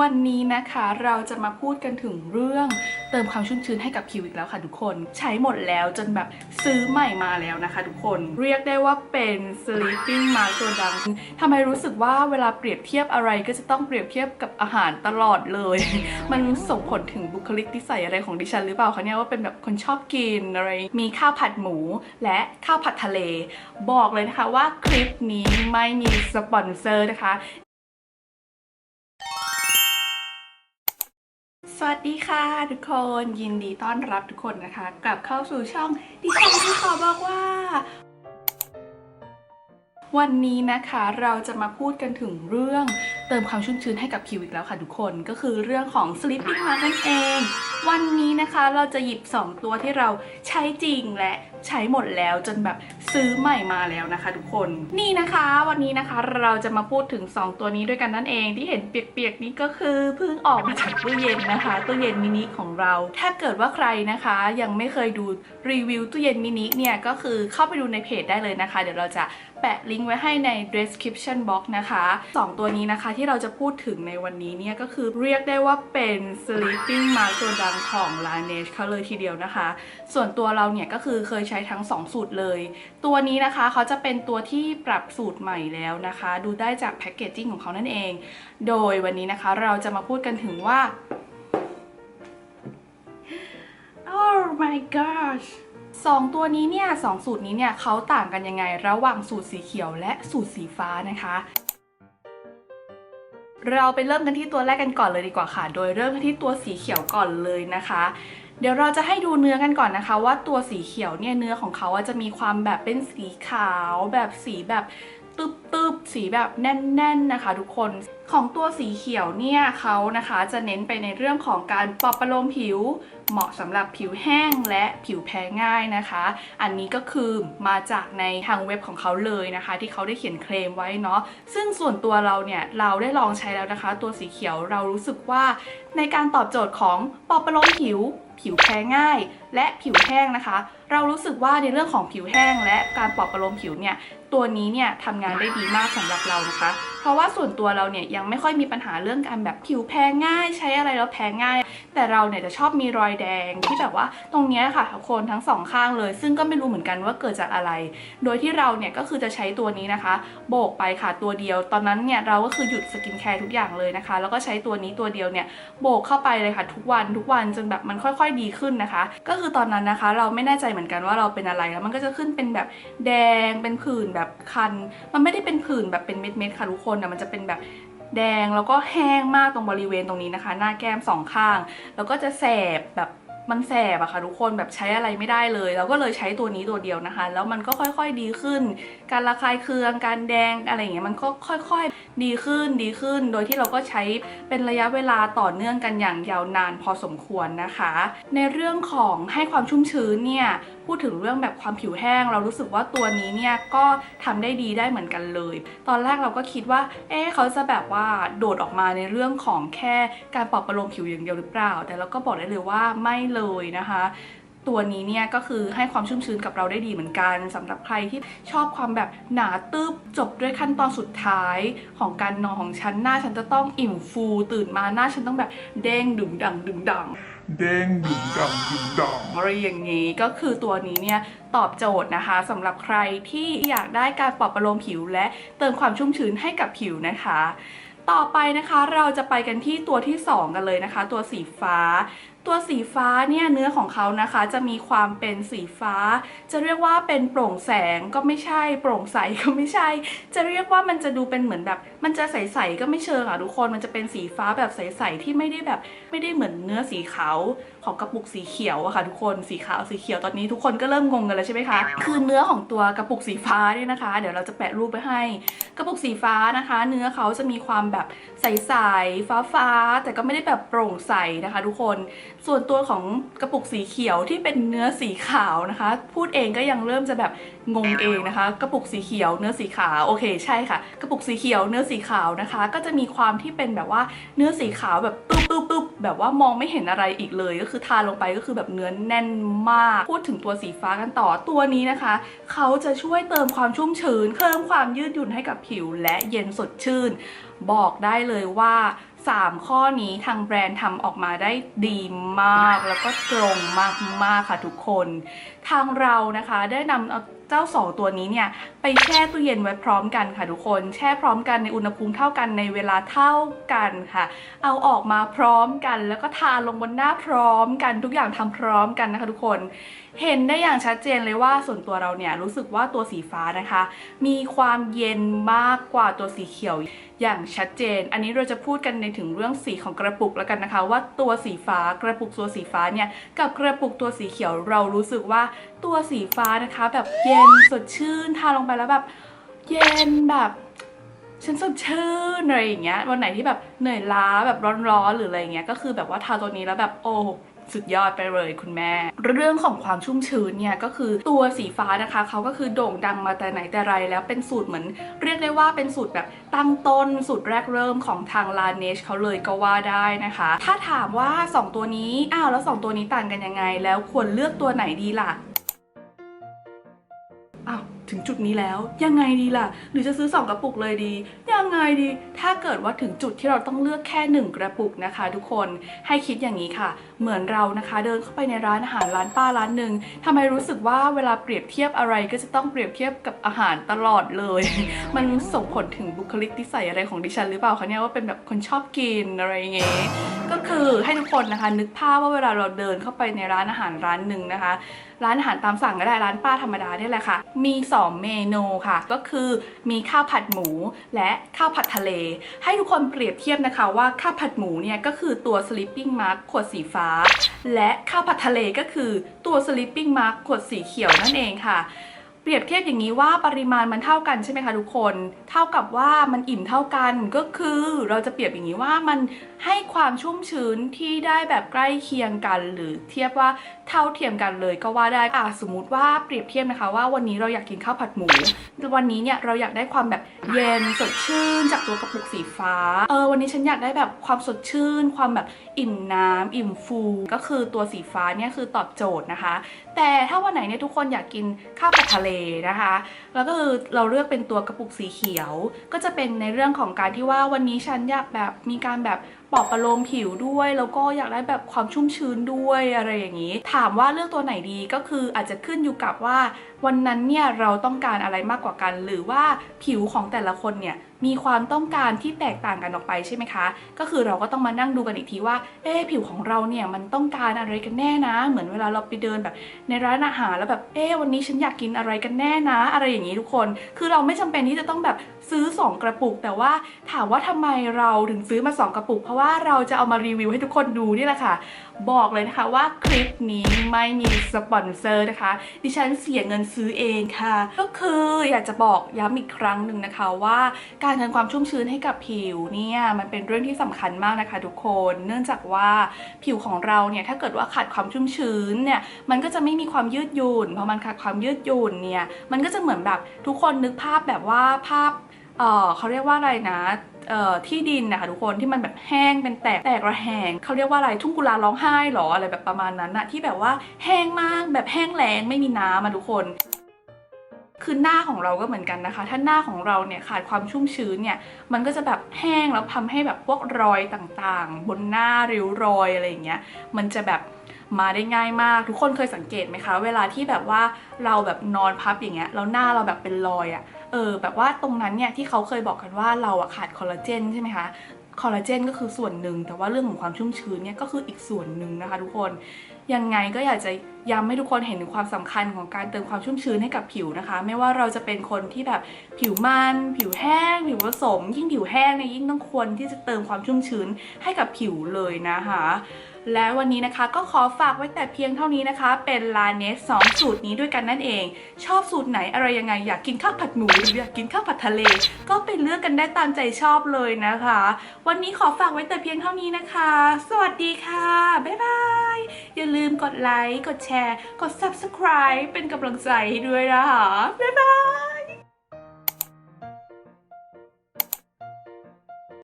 วันนี้นะคะเราจะมาพูดกันถึงเรื่องเติมความชุ่มชื้นให้กับผิวอีกแล้วค่ะทุกคน ใช้หมดแล้วจนแบบซื้อใหม่มาแล้วนะคะทุกคนเรียกได้ว่าเป็น sleeping mask ตัวดังทำไมรู้สึกว่าเวลาเปรียบเทียบอะไรก็จะต้องเปรียบเทียบกับอาหารตลอดเลย มันส่งผลถึงบุคลิกนิสัยอะไรของดิฉันหรือเปล่าคะเนี่ยว่าเป็นแบบคนชอบกินอะไร มีข้าวผัดหมูและข้าวผัดทะเล บอกเลยนะคะว่าคลิปนี้ไม่มีสปอนเซอร์นะคะ สวัสดีค่ะ ทุกคนยินดีต้อนรับทุกคนนะคะ กลับเข้าสู่ช่องดิฉันที่ขอบอกว่า วันนี้นะคะเราจะมาพูดกันถึงเรื่องเติมความชุ่มชื้นให้กับผิวอีกแล้วค่ะทุกคนก็คือเรื่องของ sleeping mask นั่นเอง วันนี้นะคะเราจะหยิบ 2 ตัวที่เราใช้จริงและใช้หมดแล้วจนแบบ ซื้อใหม่มาแล้วนะคะ ทุกคนนี่นะคะ วันนี้นะคะเราจะมาพูดถึง 2 ตัวนี้ด้วยกันนั่นเองที่เห็นเปียกๆนี้ก็คือเพิ่งออกมาจากตู้เย็นนะคะตู้เย็นมินิของเรา ถ้าเกิดว่าใครนะคะยังไม่เคยดูรีวิวตู้เย็นมินิเนี่ยก็คือเข้าไปดูในเพจได้เลยนะคะ เดี๋ยวเราจะ แปะลิงก์ไว้ให้ใน description box นะคะสองตัวนี้นะคะที่เราจะพูดถึงในวันนี้เนี่ยก็คือเรียกได้ว่าเป็น sleeping mask ตัวดังของ Laneige เขาเลยทีเดียวนะคะ ส่วนตัวเราเนี่ยก็คือเคยใช้ทั้ง 2 สูตรเลย ตัวนี้นะคะเขาจะเป็นตัวที่ปรับสูตรใหม่แล้วนะคะ ดูได้จากแพคเกจจิ้งของเขานั่นเอง โดยวันนี้นะคะเราจะมาพูดกันถึงว่า Oh my gosh สองตัวนี้เนี่ยสองสูตรนี้เนี่ยเขาต่างกันยังไงระหว่างสูตรสีเขียวและสูตรสีฟ้านะคะ เราไปเริ่มกันที่ตัวแรกกันก่อนเลยดีกว่าค่ะ โดยเริ่มกันที่ตัวสีเขียวก่อนเลยนะคะ เดี๋ยวเราจะให้ดูเนื้อกันก่อนนะคะ ว่าตัวสีเขียวเนี่ยเนื้อของเขาจะมีความแบบเป็นสีขาว แบบสีแบบ ตึบๆสีแบบแน่น ๆนะคะ ทุกคนของตัวสีเขียวเนี่ยเขานะคะจะเน้นไปในเรื่องของการปรับประโลมผิว เหมาะสำหรับผิวแห้งและผิวแพ้ง่ายนะคะ อันนี้ก็คือมาจากในทางเว็บของเขาเลยนะคะ ที่เขาได้เขียนเคลมไว้เนาะซึ่งส่วนตัวเราเนี่ยเราได้ลองใช้แล้วนะคะ ตัวสีเขียวเรารู้สึกว่า ในการตอบโจทย์ของปรับประโลมผิว ผิวแพ้ง่าย และผิวแห้งนะคะเรารู้สึกว่าในเรื่องของผิวแห้งและการปลอบประโลมผิวเนี่ย ตัวนี้เนี่ยทำงานได้ดีมากสำหรับเรานะคะ เพราะว่าส่วนตัวเราเนี่ยยังไม่ค่อยมีปัญหาเรื่องการแบบผิวแพ้ง่าย ใช้อะไรแล้วแพ้ง่าย แต่เราเนี่ยจะชอบมีรอยแดงที่แบบว่าตรงนี้ค่ะทุกคนทั้งสองข้างเลย ซึ่งก็ไม่รู้เหมือนกันว่าเกิดจากอะไร โดยที่เราเนี่ยก็คือจะใช้ตัวนี้นะคะ โบกไปค่ะตัวเดียว ตอนนั้นเนี่ยเราก็คือหยุดสกินแคร์ทุกอย่างเลยนะคะ แล้วก็ใช้ตัวนี้ตัวเดียวเนี่ยโบกเข้าไปเลยค่ะทุกวันทุกวันจนแบบมันค่อย ๆ ดีขึ้นนะคะ ก็คือตอนนั้นนะคะ เราไม่แน่ใจเหมือนกันว่าเราเป็นอะไรแล้วมันก็จะขึ้นเป็นแบบแดงเป็นผื่นแบบคัน มันไม่ได้เป็นผื่นแบบเป็นเม็ดๆค่ะทุกคนแต่มันจะเป็นแบบแดงแล้วก็แห้งมากตรงบริเวณตรงนี้นะคะ หน้าแก้มสองข้าง แล้วก็จะแสบแบบ มันแสบอะค่ะทุกคนแบบใช้อะไรไม่ได้เลยเราก็เลยใช้ตัวนี้ตัวเดียวนะคะ แล้วมันก็ค่อยๆดีขึ้น การระคายเคืองการแดงอะไรอย่างเงี้ยมันก็ค่อยๆดีขึ้นดีขึ้น โดยที่เราก็ใช้เป็นระยะเวลาต่อเนื่องกันอย่างยาวนานพอสมควรนะคะ ในเรื่องของให้ความชุ่มชื้นเนี่ยพูดถึงเรื่องแบบความผิวแห้ง เรารู้สึกว่าตัวนี้เนี่ยก็ทำได้ดีได้เหมือนกันเลย ตอนแรกเราก็คิดว่า เอ๊ะเขาจะแบบว่าโดดออกมาในเรื่องของแค่การปรับประโลมผิวอย่างเดียวหรือเปล่า แต่เราก็บอกได้เลยว่าไม่เลยนะคะ ตัวนี้เนี่ยก็คือให้ความชุ่มชื้นกับเราได้ดีเหมือนกันสำหรับใครที่ชอบความแบบหนาตึบจบด้วยขั้นตอนสุดท้ายของการนอนของฉันหน้าฉันจะต้องอิ่มฟูตื่นมาหน้าฉันต้องแบบเด้งดึงดังดึงดังเด้งดึงดังดึงดังอะไรอย่างนี้ก็คือตัวนี้เนี่ยตอบโจทย์นะคะสำหรับใครที่อยากได้การปรับประโลมผิว และเติมความชุ่มชื้นให้กับผิวนะคะต่อไปนะคะเราจะไปกันที่ตัวที่ 2 กันเลยนะคะ ตัวสีฟ้า ตัวสีฟ้าเนี่ยเนื้อของเขานะคะจะมีความเป็นสีฟ้า จะเรียกว่าเป็นโปร่งแสงก็ไม่ใช่ โปร่งใสก็ไม่ใช่ จะเรียกว่ามันจะดูเป็นเหมือนแบบ มันจะใสๆก็ไม่เชิงอะทุกคนมันจะเป็นสีฟ้าแบบใสๆที่ไม่ได้แบบไม่ได้เหมือนเนื้อสีขาวของกระปุกสีเขียวอะค่ะทุกคนสีขาวสีเขียวตอนนี้ทุกคนก็เริ่มงงกันแล้วใช่ไหมคะคือเนื้อของตัวกระปุกสีฟ้าเนี่ยนะคะ เดี๋ยวเราจะแปะรูปไปให้ กระปุกสีฟ้านะคะ เนื้อเขาจะมีความแบบใสๆฟ้าๆแต่ก็ไม่ได้แบบโปร่งใสนะคะ ทุกคน ส่วนตัวของกระปุกสีเขียวที่เป็นเนื้อสีขาวนะคะ พูดเองก็ยังเริ่มจะแบบงงเองนะคะ กระปุกสีเขียวเนื้อสีขาวโอเคใช่ค่ะ กระปุกสีเขียวเนื้อสีขาวนะคะ ก็จะมีความที่เป็นแบบว่าเนื้อสีขาวแบบตุ๊บตุ๊บตุ๊บแบบว่ามองไม่เห็นอะไรอีกเลย ก็คือทาลงไปก็คือแบบเนื้อแน่นมากพูดถึงตัวสีฟ้ากันต่อตัวนี้นะคะ เขาจะช่วยเติมความชุ่มชื้นเพิ่มความยืดหยุ่นให้กับผิวและเย็นสดชื่น บอกได้เลยว่า 3 ข้อนี้ทางแบรนด์ทำออกมาได้ดีมากแล้วก็ตรงมากๆค่ะทุกคน ทางเรานะคะได้นำเอาเจ้าสองตัวนี้เนี่ยไปแช่ตู้เย็นไว้พร้อมกันค่ะทุกคน แช่พร้อมกันในอุณหภูมิเท่ากันในเวลาเท่ากันค่ะ เอาออกมาพร้อมกัน แล้วก็ทาลงบนหน้าพร้อมกันทุกอย่างทำพร้อมกันนะคะทุกคน เห็นได้อย่างชัดเจนเลยว่าส่วนตัวเราเนี่ยรู้สึกว่าตัวสีฟ้านะคะ มีความเย็นมากกว่าตัวสีเขียวอย่างชัดเจน อันนี้เราจะพูดกันในถึงเรื่องสีของกระปุกแล้วกันนะคะ ว่าตัวสีฟ้ากระปุกตัวสีฟ้าเนี่ยกับกระปุกตัวสีเขียวเรารู้สึกว่าตัวสีฟ้านะคะ แบบเย็นสดชื่นทาลงไปแล้วแบบเย็นแบบ ฉันสดชื่นอะไรอย่างเงี้ยวันไหนที่แบบเหนื่อยล้าแบบร้อนๆหรืออะไรเงี้ยก็คือแบบว่าทาตัวนี้แล้วแบบโอ้สุดยอดไปเลยคุณแม่ เรื่องของความชุ่มชื้นเนี่ยก็คือตัวสีฟ้านะคะเขาก็คือโด่งดังมาแต่ไหนแต่ไรแล้วเป็นสูตรเหมือน เรียกได้ว่าเป็นสูตรแบบตั้งต้นสูตรแรกเริ่มของทางลาเนชเขาเลยก็ว่าได้นะคะ ถ้าถามว่า 2 ตัวนี้อ้าวแล้ว 2 ตัวนี้ต่างกันยังไง แล้วควรเลือกตัวไหนดีล่ะ ถึงจุดนี้แล้ว ยังไงดีล่ะ หรือจะซื้อ 2 กระปุกเลยดี ยังไงดี ถ้าเกิดว่าถึงจุดที่เราต้องเลือกแค่ 1 กระปุกนะคะ ทุกคนให้คิดอย่างนี้ค่ะ เหมือนเรานะคะเดินเข้าไปในร้านอาหารร้านป้าร้านหนึ่งทำไมรู้สึกว่าเวลาเปรียบเทียบอะไรก็จะต้องเปรียบเทียบกับอาหารตลอดเลย มันส่งผลถึงบุคลิกนิสัยอะไรของดิฉันหรือเปล่าคะเนี่ยว่าเป็นแบบคนชอบกินอะไรอย่างเงี้ยก็ คือให้ทุกคนนะคะ นึกภาพว่าเวลาเราเดินเข้าไปในร้านอาหารร้านหนึ่งนะคะ ร้านอาหารตามสั่งก็ได้ร้านป้าธรรมดาเนี่ยแหละค่ะ มี 2 เมนูค่ะ ก็คือมีข้าวผัดหมู และข้าวผัดทะเล ให้ทุกคนเปรียบเทียบนะคะว่าข้าวผัดหมูเนี่ยก็คือตัว sleeping mark ขวดสีฟ้า และข้าวผัดทะเลก็คือตัว sleeping mark ขวดสีเขียวนั่นเองค่ะ เปรียบเทียบอย่างนี้ว่าปริมาณมันเท่ากันใช่ไหมคะทุกคน เท่ากับว่ามันอิ่มเท่ากันก็คือเราจะเปรียบอย่างนี้ว่ามันให้ความชุ่มชื้นที่ได้แบบใกล้เคียงกัน หรือเทียบว่าเท่าเทียมกันเลยก็ว่าได้อะสมมุติว่าเปรียบเทียบนะคะว่าวันนี้เราอยากกินข้าวผัดหมูวันนี้เนี่ยเราอยากได้ความแบบเย็นสดชื่นจากตัวกระปุกสีฟ้าเออวันนี้ฉันอยากได้แบบความสดชื่น ความแบบอิ่มน้ำอิ่มฟู ก็คือตัวสีฟ้าเนี่ยคือตอบโจทย์นะคะ แต่ถ้าวันไหนเนี่ยทุกคนอยากกินข้าวผัดทะเลนะคะ แล้วก็คือเราเลือกเป็นตัวกระปุกสีเขียว ก็จะเป็นในเรื่องของการที่ว่าวันนี้ฉันอยากแบบมีการแบบปลอบประโลมผิวด้วย แล้วก็อยากได้แบบความชุ่มชื้นด้วยอะไรอย่างนี้ ถามว่าเลือกตัวไหนดีก็คืออาจจะขึ้นอยู่กับว่าวันนั้นเนี่ยเราต้องการอะไรมากกว่ากัน หรือว่าผิวของแต่ละคนเนี่ยมีความต้องการที่แตกต่างกันออกไปใช่ไหมคะ ก็คือเราก็ต้องมานั่งดูกันอีกทีว่า เอ๊ผิวของเราเนี่ยมันต้องการอะไรกันแน่นะ เหมือนเวลาเราไปเดินแบบในร้านอาหารแล้วแบบ เอ๊วันนี้ฉันอยากกินอะไรกันแน่นะ อะไรอย่างนี้ทุกคน คือเราไม่จำเป็นที่จะต้องแบบซื้อ 2 กระปุก แต่ว่าถามว่าทำไมเราถึงซื้อมา 2 กระปุก เพราะว่าเราจะเอามารีวิวให้ทุกคนดูนี่แหละค่ะ บอกเลยนะคะว่าคลิปนี้ไม่มีสปอนเซอร์นะคะ ดิฉันเสียเงินซื้อเองค่ะ ก็คืออยากจะบอกย้ำอีกครั้งหนึ่งนะคะว่าการทำความชุ่มชื้นให้กับผิวเนี่ยมันเป็นเรื่องที่สำคัญมากนะคะทุกคน เนื่องจากว่าผิวของเราเนี่ยถ้าเกิดว่าขาดความชุ่มชื้นเนี่ยมันก็จะไม่มีความยืดหยุ่นพอมันขาดความยืดหยุ่นเนี่ยมันก็จะเหมือนแบบทุกคนนึกภาพแบบว่าภาพเออเขาเรียกว่าอะไรนะเอ่อที่ดินนะคะทุกคนที่มันแบบแห้งเป็นแตกแตกระแหงเขาเรียกว่าอะไรทุ่งกุลาร้องไห้หรออะไรแบบประมาณนั้นนะที่แบบว่าแห้งมากแบบแห้งแล้งไม่มีน้ำมาทุกคน คือหน้าของเราก็เหมือนกันนะคะ ถ้าหน้าของเราเนี่ยขาดความชุ่มชื้นเนี่ย มันก็จะแบบแห้งแล้วทำให้แบบพวกรอยต่างๆ บนหน้าริ้วรอยอะไรอย่างเงี้ย มันจะแบบมาได้ง่ายมาก ทุกคนเคยสังเกตไหมคะ เวลาที่แบบว่าเราแบบนอนพับอย่างเงี้ยแล้วหน้าเราแบบเป็นรอยอะ่ะ เออ แบบว่าตรงนั้นเนี่ยที่เขาเคยบอกกันว่าเราอะขาดคอลลาเจนใช่ไหมคะคอลลาเจนก็คือส่วนหนึ่งแต่ว่าเรื่องของความชุ่มชื้นเนี่ยก็คืออีกส่วนหนึ่งนะคะทุกคน ยังไงก็อยากจะ ย้ำให้ทุกคนเห็นถึงความสำคัญของการเติมความชุ่มชื้นให้กับผิวนะคะ ไม่ว่าเราจะเป็นคนที่แบบผิวมัน ผิวแห้ง ผิวผสม ยิ่งผิวแห้งเนี่ยยิ่งต้องควรที่จะเติมความชุ่มชื้นให้กับผิวเลยนะคะ และวันนี้นะคะก็ขอฝากไว้แต่เพียงเท่านี้นะคะ เป็นลาเนสสองสูตรนี้ด้วยกันนั่นเอง ชอบสูตรไหนอะไรยังไงอยากกินข้าวผัดหมูหรืออยากกินข้าวผัดทะเล ก็ไปเลือกกันได้ตามใจชอบเลยนะคะ วันนี้ขอฝากไว้แต่เพียงเท่านี้นะคะ สวัสดีค่ะบ๊ายบายอย่าลืมกดไลค์กดแชร์ กด subscribe เป็นกำลังใจให้ด้วยนะคะ บ๊ายบาย